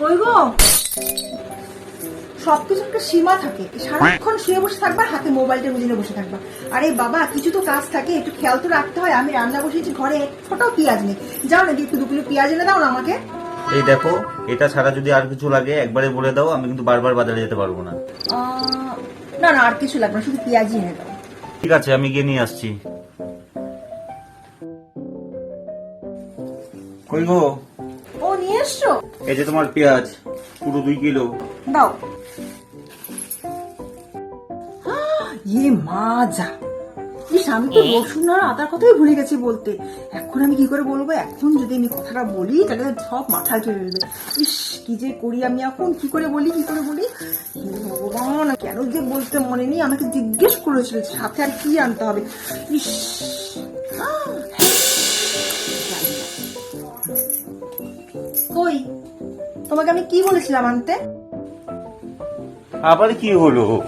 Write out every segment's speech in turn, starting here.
কই গো? সবকিছু একটা সীমা থাকে। সারাক্ষণ শুয়ে বসে থাকবা হাতে মোবাইলটা বুঝে বসে থাকবা। আরে বাবা কিছু তো কাজ থাকে একটু খেয়াল তো রাখতে হয়। আমি রান্না বসেছি ঘরে এক ফোটাও পেঁয়াজ নেই। যাও নাকি একটু দু কিলো পেঁয়াজ এনে দাও না আমাকে। এই দেখো এটা ছাড়া যদি আর কিছু লাগে একবারে বলে দাও আমি কিন্তু বারবার বাজারে যেতে পারব না। না না আর কিছু লাগবে না শুধু পেঁয়াজই এনে দাও। ঠিক আছে আমি গিয়ে নিয়ে আসছি। কই গো? ও নিয়ে এসছো? এই যে তোমার পেঁয়াজ পুরো দুই কিলো। দাও। আহ, ইয়ে মা যা। ইস আমি তো রসুন আর আদার কথাই ভুলে গেছি বলতে। এখন আমি কি করে বলব? এখন যদি আমি কথাটা বলি তাহলে সব মাথায় চলে যাবে। ইস কি যে করি আমি এখন? কি করে বলি কি করে বলি? ভগবান কেন যে বলতে মনে নেই? আমাকে জিজ্ঞেস করেছিল সাথে আর কি আনতে হবে। ইস কই? তোমাকে আমি কি বলেছিলাম আনতে? আবার কি হলো?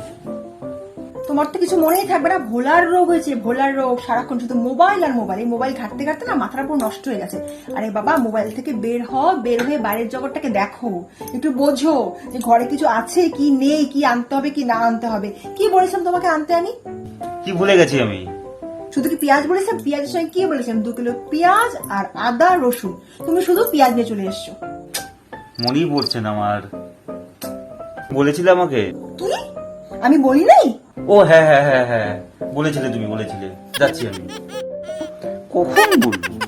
তোমার তো কিছু মনেই থাকবে না ভোলার রোগ হয়েছে ভোলার রোগ। সারাক্ষণ শুধু মোবাইল আর মোবাইল। এই মোবাইল ঘাটতে ঘাটতে না মাথার উপর নষ্ট হয়ে গেছে। আরে বাবা মোবাইল থেকে বের হও বের হয়ে বাইরের জগৎটাকে দেখো। একটু বোঝো যে ঘরে কিছু আছে কি নেই কি আনতে হবে কি না আনতে হবে। কি বলেছিলাম তোমাকে আনতে আমি? কি ভুলে গেছি আমি? শুধু কি পেঁয়াজ বলেছিলাম? পেঁয়াজের সঙ্গে কি বলেছিলাম? দু কিলো পেঁয়াজ আর আদা রসুন। তুমি শুধু পেঁয়াজ নিয়ে চলে এসছো। মনেই পড়ছে না আমার। বলেছিলে আমাকে? তুই আমি বলি নাই? ও হ্যাঁ হ্যাঁ হ্যাঁ হ্যাঁ। বলেছিলে তুমি বলেছিলে। যাচ্ছি আমি। কখন বলব?